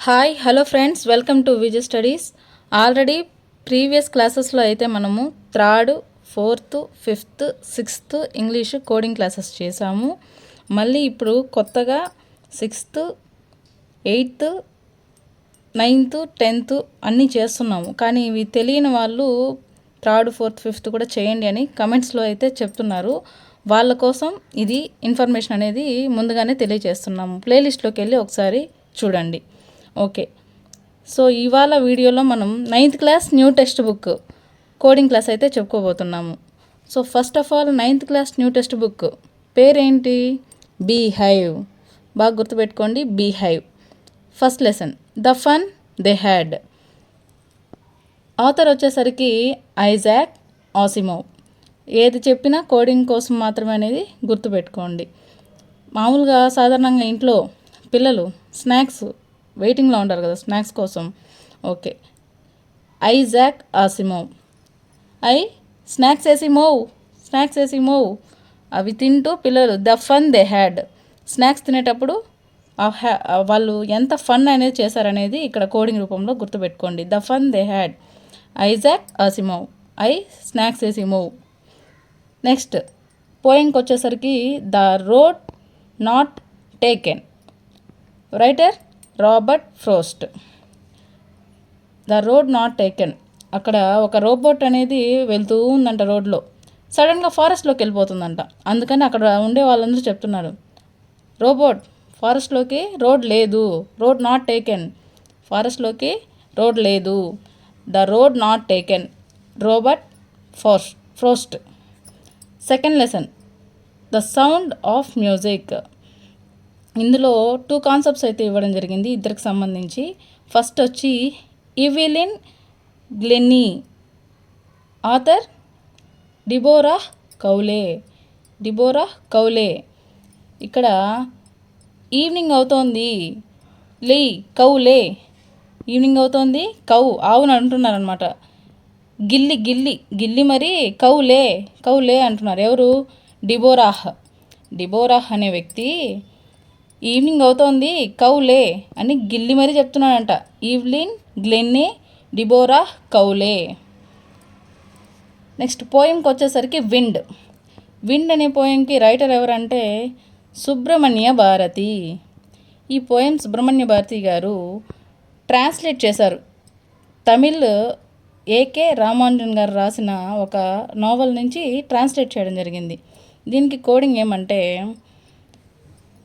Hi hello friends welcome to Vijay studies already previous క్లాసెస్లో అయితే మనము third fourth fifth sixth English coding classes చేసాము మళ్ళీ ఇప్పుడు కొత్తగా సిక్స్త్ ఎయిత్ నైన్త్ టెన్త్ అన్నీ చేస్తున్నాము కానీ ఇవి తెలియని వాళ్ళు థర్డ్ ఫోర్త్ ఫిఫ్త్ కూడా చేయండి అని కమెంట్స్లో అయితే చెప్తున్నారు వాళ్ళ కోసం ఇది ఇన్ఫర్మేషన్ అనేది ముందుగానే తెలియజేస్తున్నాము ప్లేలిస్ట్లోకి వెళ్ళి ఒకసారి చూడండి ఓకే. సో ఇవాళ వీడియోలో మనం ninth class new text book coding class అయితే చెప్పుకోబోతున్నాము. So first of all ninth class new text book పేరేంటి? బీ హైవ్ బాగా గుర్తుపెట్టుకోండి Beehive first lesson the fun they had. Author వచ్చేసరికి ఐజాక్ ఆసిమోవ్. ఏది చెప్పినా కోడింగ్ కోసం మాత్రమే అనేది గుర్తుపెట్టుకోండి. మామూలుగా సాధారణంగా ఇంట్లో పిల్లలు స్నాక్స్ వెయిటింగ్లో ఉంటారు కదా స్నాక్స్ కోసం. Okay. Isaac Asimov. I snacks వేసి మోవ్ స్నాక్స్ వేసి మోవ్ అవి తింటూ పిల్లలు the fun they had. Snacks తినేటప్పుడు ఆ హ్యా వాళ్ళు ఎంత ఫన్ అనేది చేశారనేది ఇక్కడ కోడింగ్ రూపంలో గుర్తుపెట్టుకోండి. The fun they had. Isaac Asimov. I snacks వేసి మూవ్ నెక్స్ట్ పోయింగ్కి వచ్చేసరికి the road not taken. Writer Robert Frost. The road not taken. అక్కడ ఒక రోబోట్ అనేది వెళ్తూ ఉందంట రోడ్లో. సడన్గా ఫారెస్ట్లోకి వెళ్ళిపోతుందంట. అందుకని అక్కడ ఉండే వాళ్ళందరూ చెప్తున్నారు. రోబోట్ ఫారెస్ట్లోకి రోడ్ లేదు. Road not taken. ఫారెస్ట్లోకి రోడ్ లేదు. The road not taken. Robert force Frost. Second lesson. The sound of music. ఇందులో టూ కాన్సెప్ట్స్ అయితే ఇవ్వడం జరిగింది ఇద్దరికి సంబంధించి. ఫస్ట్ వచ్చి ఇవిలిన్ గ్లెన్నీ ఆథర్ డిబోరా కౌలే డిబోరా కౌలే ఇక్కడ ఈవినింగ్ అవుతోంది. లే కౌలే. ఈవినింగ్ అవుతోంది. కౌ ఆవుని అంటున్నారనమాట గిల్లి గిల్లి గిల్లి మరి కౌలే కౌలే అంటున్నారు. ఎవరు? డిబోరాహ్ డిబోరాహ్ అనే వ్యక్తి ఈవినింగ్ అవుతోంది కౌలే అని గిల్లి మరీ చెప్తున్నాడంట. Evelyn గ్లెన్నీ డిబోరా Cowley. నెక్స్ట్ పోయంకి వచ్చేసరికి విండ్. విండ్ అనే పోయంకి రైటర్ ఎవరంటే సుబ్రహ్మణ్య భారతి. ఈ పోయం సుబ్రహ్మణ్య భారతి గారు ట్రాన్స్లేట్ చేశారు. తమిళ్ ఏకే రామానుజన్ గారు రాసిన ఒక నావల్ నుంచి ట్రాన్స్లేట్ చేయడం జరిగింది. దీనికి కోడింగ్ ఏమంటే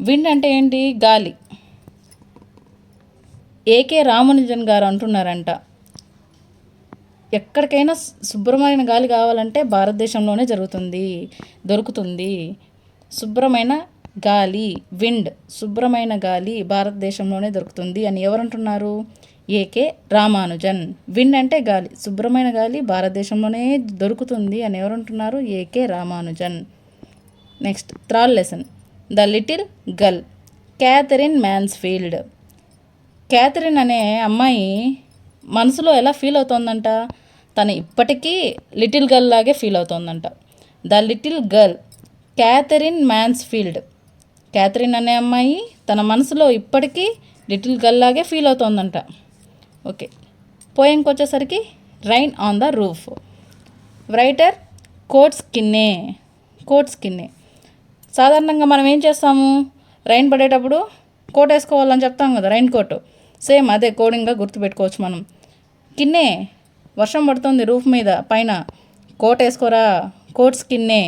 విండ్ అంటే ఏంటి? గాలి. ఏకే రామానుజన్ గారు అంటున్నారంట. ఎక్కడికైనా శుభ్రమైన గాలి కావాలంటే భారతదేశంలోనే జరుగుతుంది దొరుకుతుంది. శుభ్రమైన గాలి విండ్ శుభ్రమైన గాలి భారతదేశంలోనే దొరుకుతుంది అని ఎవరంటున్నారు? ఏకే రామానుజన్. విండ్ అంటే గాలి శుభ్రమైన గాలి భారతదేశంలోనే దొరుకుతుంది అని ఎవరంటున్నారు? A K Ramanujan. Next third lesson. The little girl Katherine Mansfield Katherine అనే అమ్మాయి మనసులో ఎలా ఫీల్ అవుతోందంట? తను ఇప్పటికీ లిటిల్ గర్ల్ లాగే feel అవుతోందంట. The little girl Katherine Mansfield Katherine అనే అమ్మాయి తన మనసులో ఇప్పటికీ లిటిల్ గర్ల్ లాగే ఫీల్ అవుతోందంట. ఓకే పోయంకి వచ్చేసరికి rain on the roof. Writer Coates Kinney Coates Kinney. సాధారణంగా మనం ఏం చేస్తాము? రైన్ పడేటప్పుడు కోట్ వేసుకోవాలని చెప్తాం కదా రైన్ కోట్. సేమ్ అదే కోడింగ్గా గుర్తుపెట్టుకోవచ్చు మనం. కిన్నే వర్షం పడుతుంది రూఫ్ మీద పైన. కోట్ వేసుకోరా? Coat skinny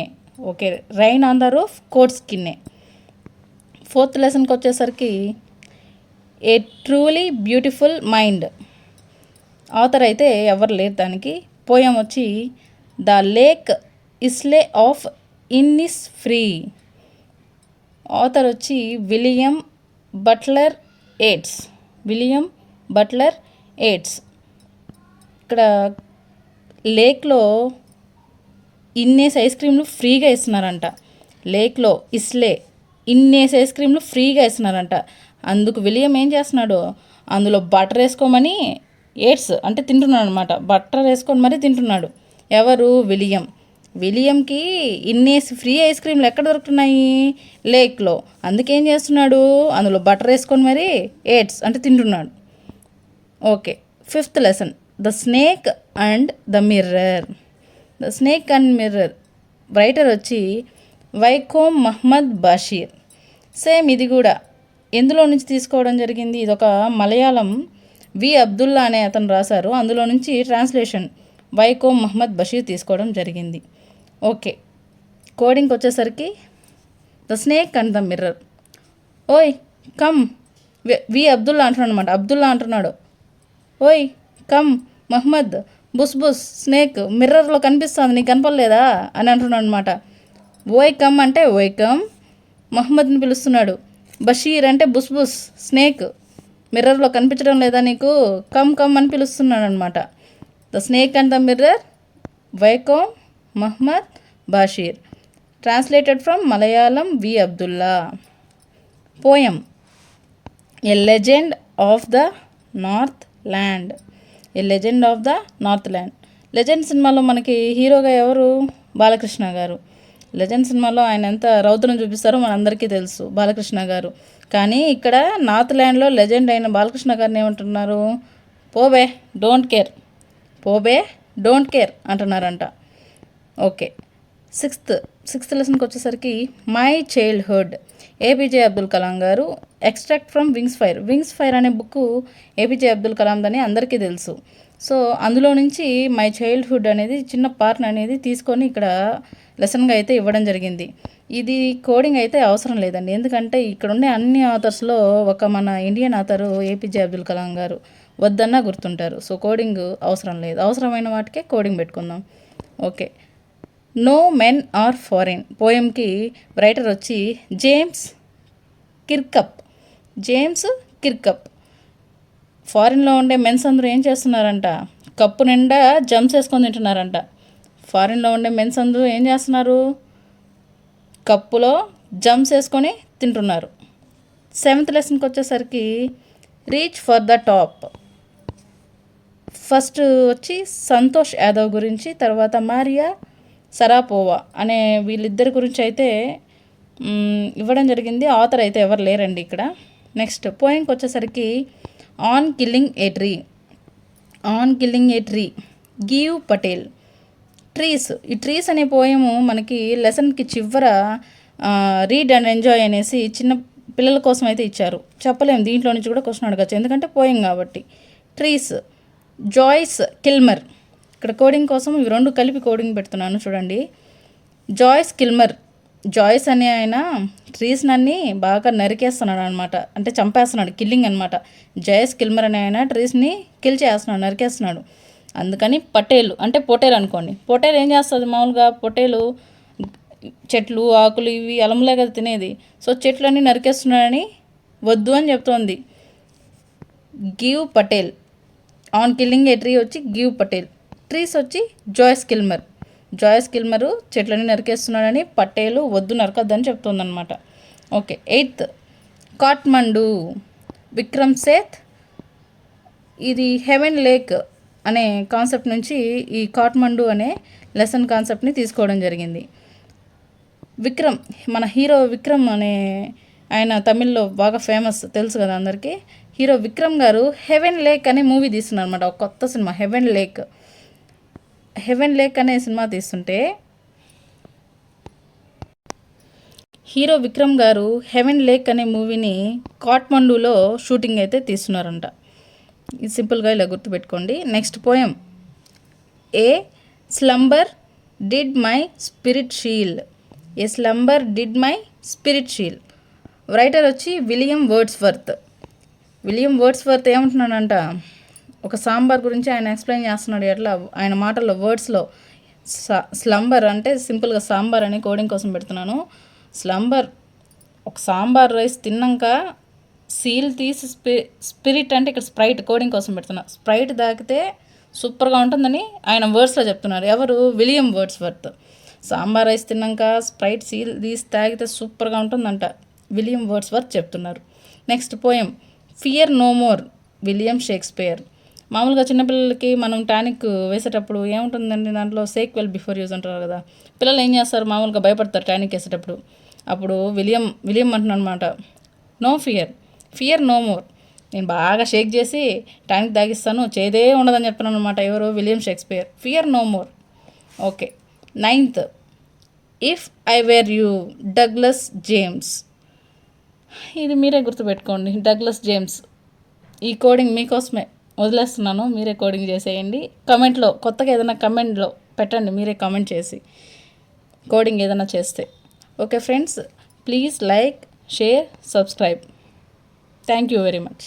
okay rain on the roof coat skinny fourth లెసన్కి వచ్చేసరికి a truly beautiful mind. Author అయితే ఎవరు లేరు దానికి. పోయం వచ్చి the lake isle of Innisfree. Author వచ్చి William Butler Yeats. William Butler Yeats. ఇక్కడ లేక్లో ఇన్నేస్ ఐస్ క్రీమ్లు ఫ్రీగా ఇస్తున్నారంట. లేక్లో ఇస్లే ఇన్నేస్ ఐస్ క్రీమ్లు ఫ్రీగా ఇస్తున్నారంట. అందుకు విలియం ఏం చేస్తున్నాడు? అందులో బటర్ వేసుకోమని ఎయిడ్స్ అంటే తింటున్నాడు అనమాట బటర్ వేసుకొని మరీ తింటున్నాడు. ఎవరు? విలియం. విలియంకి ఇన్నేసి ఫ్రీ ఐస్ క్రీమ్లు ఎక్కడ దొరుకుతున్నాయి? లేక్లో. అందుకేం చేస్తున్నాడు? అందులో బటర్ వేసుకొని మరి ఎయిడ్స్ అంటే తింటున్నాడు. Okay fifth lesson. The snake and the mirror. The snake and mirror. Writer వచ్చి వైకోమ్ మహ్మద్ బషీర్. సేమ్ ఇది కూడా. ఎందులో నుంచి తీసుకోవడం జరిగింది? ఇది ఒక మలయాళం వి అబ్దుల్లా అనే అతను రాశారు. అందులో నుంచి ట్రాన్స్లేషన్ వైకోమ్ మహమ్మద్ బషీర్ తీసుకోవడం జరిగింది. ఓకే. కోడింగ్కి వచ్చేసరికి the snake and the mirror. ఓయ్ కమ్. వి- అబ్దుల్లా అంటున్నాడు అనమాట అబ్దుల్లా అంటున్నాడు. ఓయ్ కమ్ మహమ్మద్ బుస్ బుస్ స్నేక్ మిర్రర్లో కనిపిస్తుంది నీకు కనపడలేదా? అని అంటున్నాడు అనమాట ఓయ్ కమ్ అంటే ఓయ్ కమ్. మహమ్మద్ని పిలుస్తున్నాడు. బషీర్ అంటే బుస్ బుస్ స్నేక్. మిర్రర్లో కనిపించడం లేదా నీకు? కమ్ కమ్ అని పిలుస్తున్నాడు అనమాట the snake and the mirror Vaikom. Muhammad Basheer. Translated from Malayalam V Abdullah. Poem. A legend of the north land. A legend of the north land. Legend సినిమాలో మనకి హీరోగా ఎవరు? బాలకృష్ణ గారు. లెజెండ్ సినిమాలో ఆయన ఎంత రౌద్రం చూపిస్తారో మనందరికీ తెలుసు బాలకృష్ణ గారు. కానీ ఇక్కడ నార్త్ ల్యాండ్లో లెజెండ్ అయిన బాలకృష్ణ గారిని ఏమంటున్నారు? పోబే డోంట్ కేర్. పోబే డోంట్ కేర్ అంటున్నారంట. ఓకే. సిక్స్త్ సిక్స్త్ లెసన్కి వచ్చేసరికి my childhood A P J Abdul Kalam garu extract from Wings Fire. Wings Fire అనే book A P J Abdul Kalam అని అందరికీ తెలుసు. సో అందులో నుంచి మై చైల్డ్హుడ్ అనేది చిన్న పార్ట్ అనేది తీసుకొని ఇక్కడ లెసన్గా అయితే ఇవ్వడం జరిగింది. ఇది కోడింగ్ అయితే అవసరం లేదండి. ఎందుకంటే ఇక్కడ ఉండే అన్ని ఆథర్స్లో ఒక మన Indian author A P J Abdul Kalam garu వద్దన్నా గుర్తుంటారు. సో కోడింగ్ అవసరం లేదు. అవసరమైన వాటికే కోడింగ్ పెట్టుకుందాం. Okay. No men are foreign పోయంకి writer వచ్చి జేమ్స్ కిర్కప్ జేమ్స్ కిర్కప్ ఫారిన్లో ఉండే మెన్స్ అందరూ ఏం చేస్తున్నారంట? కప్పు నిండా జంప్స్ వేసుకొని తింటున్నారంట. ఫారిన్లో ఉండే మెన్స్ అందరూ ఏం చేస్తున్నారు? కప్పులో జంప్స్ వేసుకొని తింటున్నారు. సెవెంత్ లెసన్కి వచ్చేసరికి reach for the top first వచ్చి సంతోష్ యాదవ్ గురించి తర్వాత మారియా సరాపోవా అనే వీళ్ళిద్దరి గురించి అయితే ఇవ్వడం జరిగింది. ఆథర్ అయితే ఎవరు లేరండి ఇక్కడ. నెక్స్ట్ పోయింగ్కి వచ్చేసరికి on killing a tree. On killing a tree. Gieve Patel. Trees. ఈ ట్రీస్ అనే పోయము మనకి లెసన్కి చివర రీడ్ అండ్ ఎంజాయ్ అనేసి చిన్న పిల్లల కోసం అయితే ఇచ్చారు. చెప్పలేము దీంట్లో నుంచి కూడా క్వశ్చన్ అడగచ్చు. ఎందుకంటే పోయం కాబట్టి. ట్రీస్. Joyce Kilmer. ఇక్కడ కోడింగ్ కోసం ఇవి రెండు కలిపి కోడింగ్ పెడుతున్నాను చూడండి. జాయిస్ కిల్మర్ జాయిస్ అనే ఆయన ట్రీస్ అన్ని బాగా నరికేస్తున్నాడు అనమాట అంటే చంపేస్తున్నాడు కిల్లింగ్ అనమాట జాయిస్ కిల్మర్ అనే ఆయన ట్రీస్ని కిల్ చేస్తున్నాడు నరికేస్తున్నాడు. అందుకని పటేలు అంటే పొటేలు అనుకోండి. పొటేలు ఏం చేస్తుంది? మామూలుగా పొటేలు చెట్లు ఆకులు ఇవి అలంలే కదా తినేది. సో చెట్లన్నీ నరికేస్తున్నాడని వద్దు అని చెప్తోంది. Gieve Patel. On killing a tree వచ్చి గివ్ పటేల్. ట్రీస్ వచ్చి జోయస్ కిల్మర్. జాయస్ కిల్మరు చెట్లని నరికేస్తున్నాడని పటేలు వద్దు నరకద్దని చెప్తుందనమాట ఓకే ఎయిత్. కాట్మండు విక్రమ్ సేత్. ఇది హెవెన్ లేక్ అనే కాన్సెప్ట్ నుంచి ఈ కాట్మండు అనే లెసన్ కాన్సెప్ట్ని తీసుకోవడం జరిగింది. విక్రమ్ మన హీరో విక్రమ్ అనే ఆయన తమిళ్ళో బాగా ఫేమస్ తెలుసు కదా అందరికీ. Hero Vikram garu heaven lake అనే మూవీ తీస్తున్నారు అనమాట ఒక కొత్త cinema heaven lake. Heaven lake అనే సినిమా తీస్తుంటే hero Vikram garu heaven lake అనే మూవీని కాట్మండూలో షూటింగ్ అయితే తీస్తున్నారంట. ఇది సింపుల్గా ఇలా గుర్తుపెట్టుకోండి. Next poem. A slumber did my spirit seal. A slumber did my spirit seal. Writer వచ్చి విలియం వర్డ్స్వర్త్. విలియం వర్డ్స్వర్త్ ఏమంటున్నాడంట? ఒక సాంబార్ గురించి ఆయన ఎక్స్ప్లెయిన్ చేస్తున్నాడు ఎట్లా ఆయన మాటల్లో వర్డ్స్లో. స్లంబర్ అంటే సింపుల్గా సాంబార్ అని కోడింగ్ కోసం పెడుతున్నాను. స్లంబర్ ఒక సాంబార్ రైస్ తిన్నాక సీల్ తీసి స్పి స్పిరిట్ అంటే ఇక్కడ స్ప్రైట్ కోడింగ్ కోసం పెడుతున్నా. స్ప్రైట్ తాకితే సూపర్గా ఉంటుందని ఆయన వర్డ్స్లో చెప్తున్నారు. ఎవరు? William Wordsworth sambar rice తిన్నాక స్ప్రైట్ సీల్ తీసి తాగితే సూపర్గా ఉంటుందంట. విలియం వర్డ్స్ వర్త్ చెప్తున్నారు. Next poem. Fear no more William Shakespeare. మామూలుగా చిన్నపిల్లలకి మనం టానిక్ వేసేటప్పుడు ఏముంటుందండి దాంట్లో? సేక్ వెల్ బిఫోర్ యూజ్ అంటారు కదా. పిల్లలు ఏం చేస్తారు? మామూలుగా భయపడతారు టానిక్ వేసేటప్పుడు. అప్పుడు విలియం విలియం అంటున్నాను అనమాట no fear fear no more. నేను బాగా షేక్ చేసి టానిక్ తాగిస్తాను చేదే ఉండదని చెప్తున్నాను అనమాట ఎవరు William Shakespeare. Fear no more. Okay. Ninth if I were you Douglas James. ఇది మీరే గుర్తుపెట్టుకోండి డగ్లస్ జేమ్స్. ఈ కోడింగ్ మీకోసమే. వదిలేస్తున్నాను మీరే కోడింగ్ చేసేయండి. కమెంట్లో కొత్తగా ఏదైనా కమెంట్లో పెట్టండి మీరే కమెంట్ చేసి. కోడింగ్ ఏదైనా చేస్తే. Okay friends please like share subscribe thank you very much